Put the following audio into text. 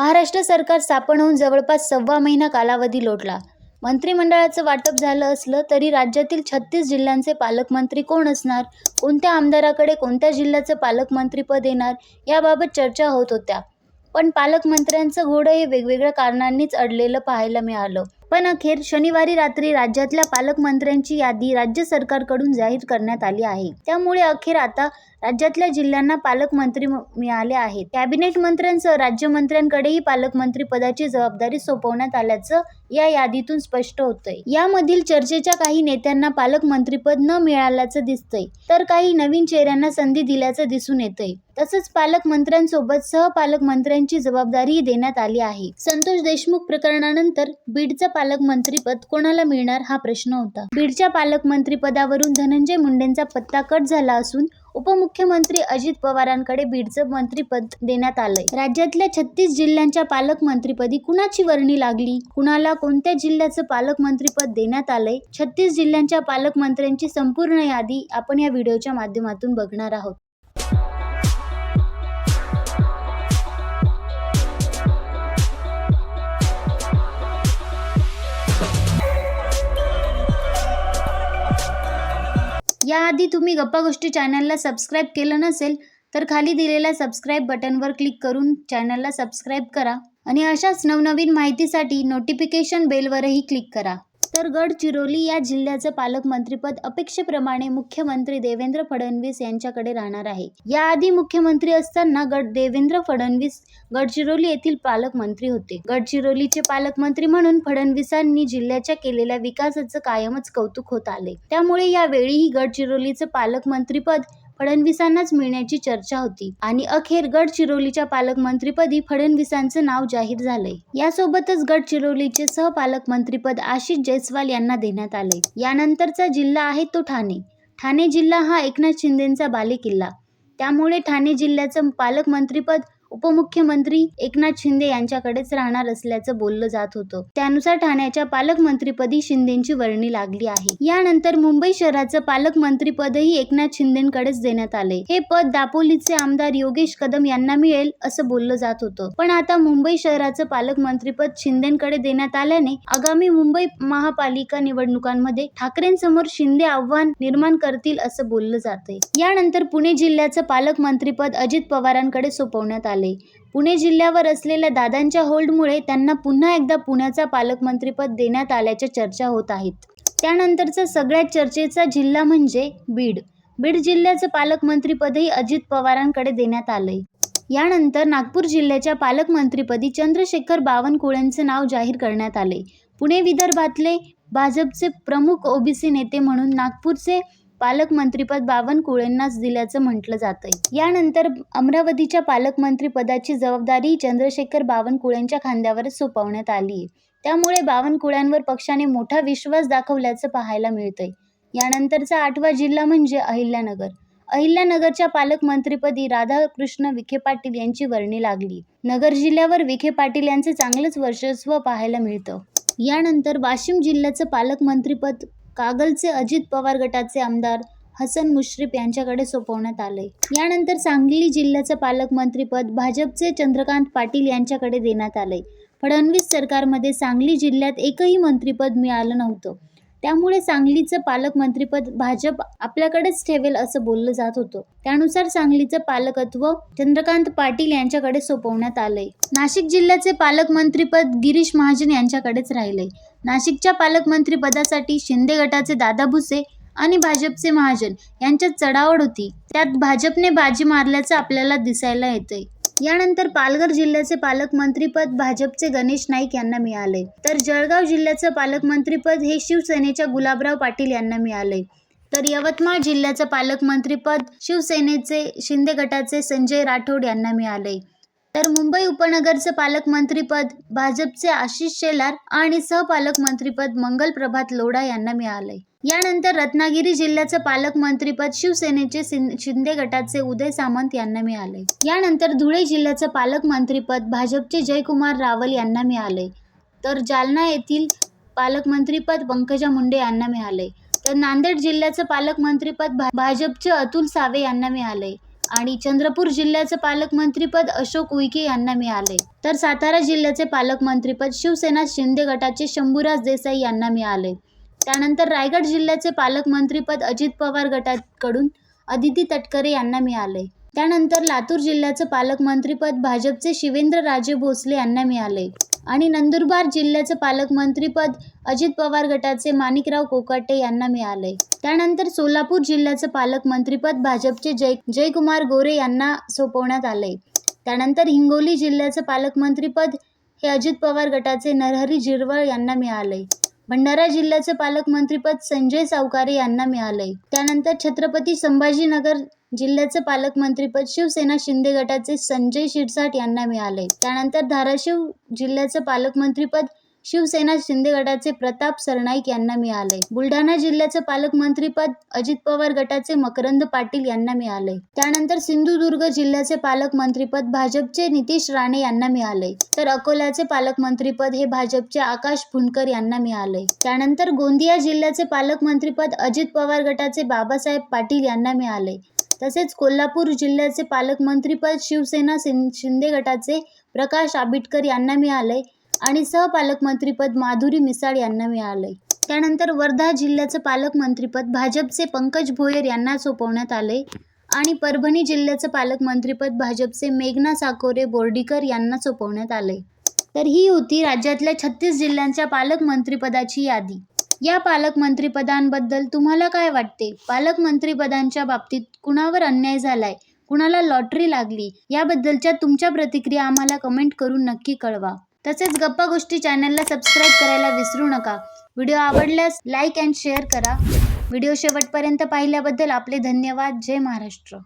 महाराष्ट्र सरकार स्थापन होऊन जवळपास सव्वा महिना कालावधी लोटला. मंत्रिमंडळाचं वाटप झालं असलं तरी राज्यातील छत्तीस जिल्ह्यांचे पालकमंत्री कोण असणार, कोणत्या आमदाराकडे कोणत्या जिल्ह्याचं पालकमंत्रीपद येणार याबाबत चर्चा होत होत्या. पण पालकमंत्र्यांचं घोडं हे वेगवेगळ्या कारणांनीच अडलेलं पाहायला मिळालं. पण अखेर शनिवारी रात्री राज्यातल्या पालकमंत्र्यांची यादी राज्य सरकारकडून जाहीर करण्यात आली आहे. त्यामुळे अखेर आता राज्यातल्या जिल्ह्यांना पालकमंत्री मिळाले आहेत. कॅबिनेट मंत्र्यांसह राज्यमंत्र्यांकडेही पालकमंत्रीपदाची जबाबदारी सोपवण्यात आल्याचं या यादीतून स्पष्ट होतंय. यामधील चर्चेच्या काही नेत्यांना पालकमंत्रीपद न मिळाल्याचं दिसतंय तर काही नवीन चेहऱ्यांना संधी दिल्याचं दिसून येतंय. तसंच पालकमंत्र्यांसोबत सहपालकमंत्र्यांची जबाबदारीही देण्यात आली आहे. संतोष देशमुख प्रकरणानंतर बीडचं पालकमंत्रीपद कोणाला मिळणार हा प्रश्न होता. बीडच्या पालकमंत्रीपदावरून धनंजय मुंडेंचा पत्ता कट झाला असून उपमुख्यमंत्री अजित पवारांकडे बीडचं मंत्रिपद देण्यात आलंय. राज्यातल्या छत्तीस जिल्ह्यांच्या पालकमंत्रीपदी कुणाची वर्णी लागली? कुणाला कोणत्या जिल्ह्याचं पालकमंत्रीपद देण्यात आलंय? छत्तीस जिल्ह्यांच्या पालकमंत्र्यांची संपूर्ण यादी आपण या व्हिडिओच्या माध्यमातून बघणार आहोत. याआधी तुम्ही गप्पा गोष्टी चॅनलला सबस्क्राईब केलं नसेल तर खाली दिलेल्या सबस्क्राईब बटनवर क्लिक करून चॅनलला सबस्क्राईब करा आणि अशाच नवनवीन माहितीसाठी नोटिफिकेशन बेलवरही क्लिक करा. तर गडचिरोली या जिल्ह्याचं पालकमंत्रीपद अपेक्षेप्रमाणे मुख्यमंत्री देवेंद्र फडणवीस यांच्याकडे राहणार आहे. याआधी मुख्यमंत्री असताना गड देवेंद्र फडणवीस गडचिरोली येथील पालकमंत्री होते. गडचिरोलीचे पालकमंत्री म्हणून फडणवीसांनी जिल्ह्याच्या केलेल्या विकासाचं कायमच कौतुक होत आले त्यामुळे यावेळीही गडचिरोलीचं पालकमंत्रीपद फडणवीसांनाच मिळण्याची चर्चा होती आणि अखेर गडचिरोलीच्या पालकमंत्रीपदी फडणवीसांचं नाव जाहीर झालंय. यासोबतच गडचिरोलीचे सहपालकमंत्रीपद आशिष जयस्वाल यांना देण्यात आलंय. यानंतरचा जिल्हा आहे तो ठाणे. ठाणे जिल्हा हा एकनाथ शिंदेंचा बालेकिल्ला. त्यामुळे ठाणे जिल्ह्याचं पालकमंत्रीपद उपमुख्यमंत्री एकनाथ शिंदे यांच्याकडेच राहणार असल्याचं बोललं जात होतं. त्यानुसार ठाण्याच्या पालकमंत्रीपदी शिंदेंची वर्णी लागली आहे. यानंतर मुंबई शहराचं पालकमंत्रीपदही एकनाथ शिंदेंकडेच देण्यात आले हे पद दापोलीचे आमदार योगेश कदम यांना मिळेल असं बोललं जात होतं. पण आता मुंबई शहराचं पालकमंत्रीपद शिंदेंकडे देण्यात आल्याने आगामी मुंबई महापालिका निवडणुकांमध्ये ठाकरेंसमोर शिंदे आव्हान निर्माण करतील असं बोललं जातंय. यानंतर पुणे जिल्ह्याचं पालकमंत्रीपद अजित पवारांकडे सोपवण्यात आले. पुणे जिल्ह्यावर असलेल्या दादांच्या होल्डमुळे त्यांना पुन्हा एकदा पुण्याचा पालकमंत्रीपद देण्यात आल्याच्या चर्चा होत आहेत. त्यानंतरचा सगळ्यात चर्चेचा जिल्हा म्हणजे बीड. बीड जिल्ह्याचं पालकमंत्रीपदही अजित पवारांकडे देण्यात आलंय. यानंतर नागपूर जिल्ह्याच्या पालकमंत्रीपदी चंद्रशेखर बावनकुळेंचं नाव जाहीर करण्यात आलंय. पुणे विदर्भातले भाजपचे प्रमुख ओबीसी नेते म्हणून नागपूरचे पालकमंत्रीपद बावनकुळेंनाच दिल्याचं म्हटलं जातंय. यानंतर अमरावतीच्या पालकमंत्रीपदाची जबाबदारी चंद्रशेखर बावनकुळेंच्या खांद्यावरच सोपवण्यात आलीय. त्यामुळे बावनकुळ्यांवर पक्षाने मोठा विश्वास दाखवल्याचं पाहायला मिळतंय. यानंतरचा आठवा जिल्हा म्हणजे अहिल्यानगर. अहिल्यानगरच्या पालकमंत्रीपदी राधाकृष्ण विखे पाटील यांची वर्णी लागलीय. नगर जिल्ह्यावर विखे पाटील यांचं चांगलंच वर्चस्व पाहायला मिळतं. यानंतर वाशिम जिल्ह्याचं पालकमंत्रीपद कागलचे अजित पवार गटाचे आमदार हसन मुश्रीफ यांच्याकडे सोपवण्यात आले यानंतर सांगली जिल्ह्याचं पालकमंत्रीपद भाजपचे चंद्रकांत पाटील यांच्याकडे देण्यात आले फडणवीस सरकारमध्ये सांगली जिल्ह्यात एकही मंत्रीपद मिळालं नव्हतं. त्यामुळे सांगलीचं पालकमंत्रीपद भाजप आपल्याकडेच ठेवेल असं बोललं जात होतं. त्यानुसार सांगलीचं पालकत्व चंद्रकांत पाटील यांच्याकडे सोपवण्यात आलंय. नाशिक जिल्ह्याचे पालकमंत्रीपद गिरीश महाजन यांच्याकडेच राहिलंय. नाशिकच्या पालकमंत्रीपदासाठी शिंदे गटाचे दादा भुसे आणि भाजपचे महाजन यांच्यात चढावड होती. त्यात भाजपने बाजी मारल्याचं आपल्याला दिसायला येतंय. यानंतर पालघर जिल्ह्याचे पालकमंत्रीपद भाजपचे गणेश नाईक यांना मिळाले तर जळगाव जिल्ह्याचं पालकमंत्रीपद हे शिवसेनेच्या गुलाबराव पाटील यांना मिळालंय. तर यवतमाळ जिल्ह्याचं पालकमंत्रीपद शिवसेनेचे शिंदे गटाचे संजय राठोड यांना मिळाले तर मुंबई उपनगरचं पालकमंत्रीपद भाजपचे आशिष शेलार आणि सहपालकमंत्रीपद मंगल प्रभात लोढा यांना मिळालंय. यानंतर रत्नागिरी जिल्ह्याचं पालकमंत्रीपद शिवसेनेचे शिंदे गटाचे उदय सामंत यांना मिळालंय. यानंतर धुळे जिल्ह्याचं पालकमंत्रीपद भाजपचे जयकुमार रावल यांना मिळालंय. तर जालना येथील पालकमंत्रीपद पंकजा मुंडे यांना मिळालंय. तर नांदेड जिल्ह्याचं पालकमंत्रीपद भाजपचे अतुल सावे यांना मिळालंय. आणि चंद्रपूर जिल्ह्याचं पालकमंत्रीपद अशोक उईके यांना मिळाले. तर सातारा जिल्ह्याचे पालकमंत्रीपद शिवसेना शिंदे गटाचे शंभूराज देसाई यांना मिळाले. त्यानंतर रायगड जिल्ह्याचे पालकमंत्रीपद अजित पवार गटाकडून अदिती तटकरे यांना मिळाले. त्यानंतर लातूर जिल्ह्याचं पालकमंत्रीपद भाजपचे शिवेंद्र राजे भोसले यांना मिळाले. आणि नंदुरबार जिल्ह्याचं पालकमंत्रीपद अजित पवार गटाचे माणिकराव कोकाटे यांना मिळाले. त्यानंतर सोलापूर जिल्ह्याचं पालकमंत्रीपद भाजपचे जय जयकुमार गोरे यांना सोपवण्यात आले. त्यानंतर हिंगोली जिल्ह्याचं पालकमंत्रीपद हे अजित पवार गटाचे नरहरी झिरवळ यांना मिळाले. भंडारा जिल्ह्याचं पालकमंत्रीपद संजय सावकारे यांना मिळालंय. त्यानंतर छत्रपती संभाजीनगर जिल्ह्याचं पालकमंत्रीपद शिवसेना शिंदे गटाचे संजय शिरसाट यांना मिळाले त्यानंतर धाराशिव जिल्ह्याचं पालकमंत्रीपद शिवसेना शिंदे गटाचे प्रताप सरनाईक यांना मिळाले. बुलढाणा जिल्ह्याचं पालकमंत्रीपद अजित पवार गटाचे मकरंद पाटील यांना मिळाले. त्यानंतर सिंधुदुर्ग जिल्ह्याचे पालकमंत्रीपद भाजपचे नितीश राणे यांना मिळाले. तर अकोल्याचे पालकमंत्रीपद हे भाजपचे आकाश फुंडकर यांना मिळाले. त्यानंतर गोंदिया जिल्ह्याचे पालकमंत्रीपद अजित पवार गटाचे बाबासाहेब पाटील यांना मिळाले. तसेच कोल्हापूर जिल्ह्याचे पालकमंत्रीपद शिवसेना शिंदे गटाचे प्रकाश आबिटकर यांना मिळाले. आणि सहपालकमंत्रीपद माधुरी मिसाळ यांना मिळाले त्यानंतर वर्धा जिल्ह्याचं पालकमंत्रीपद भाजपचे पंकज भोयर यांना सोपवण्यात आले आणि परभणी जिल्ह्याचं पालकमंत्रीपद भाजपचे मेघना साकोरे बोर्डीकर यांना सोपवण्यात आले तर ही होती राज्यातल्या छत्तीस जिल्ह्यांच्या पालकमंत्रीपदाची यादी. या पालकमंत्रीपदांबद्दल तुम्हाला काय वाटते? पालकमंत्रीपदांच्या बाबतीत कुणावर अन्याय झालाय? कुणाला लॉटरी लागली? याबद्दलच्या तुमच्या प्रतिक्रिया आम्हाला कमेंट करून नक्की कळवा. तसेच गप्पा गोष्टी चॅनलला सबस्क्राईब करायला विसरू नका. व्हिडिओ आवडल्यास लाईक अँड शेअर करा. व्हिडिओ शेवटपर्यंत पाहिल्याबद्दल आपले धन्यवाद. जय महाराष्ट्र.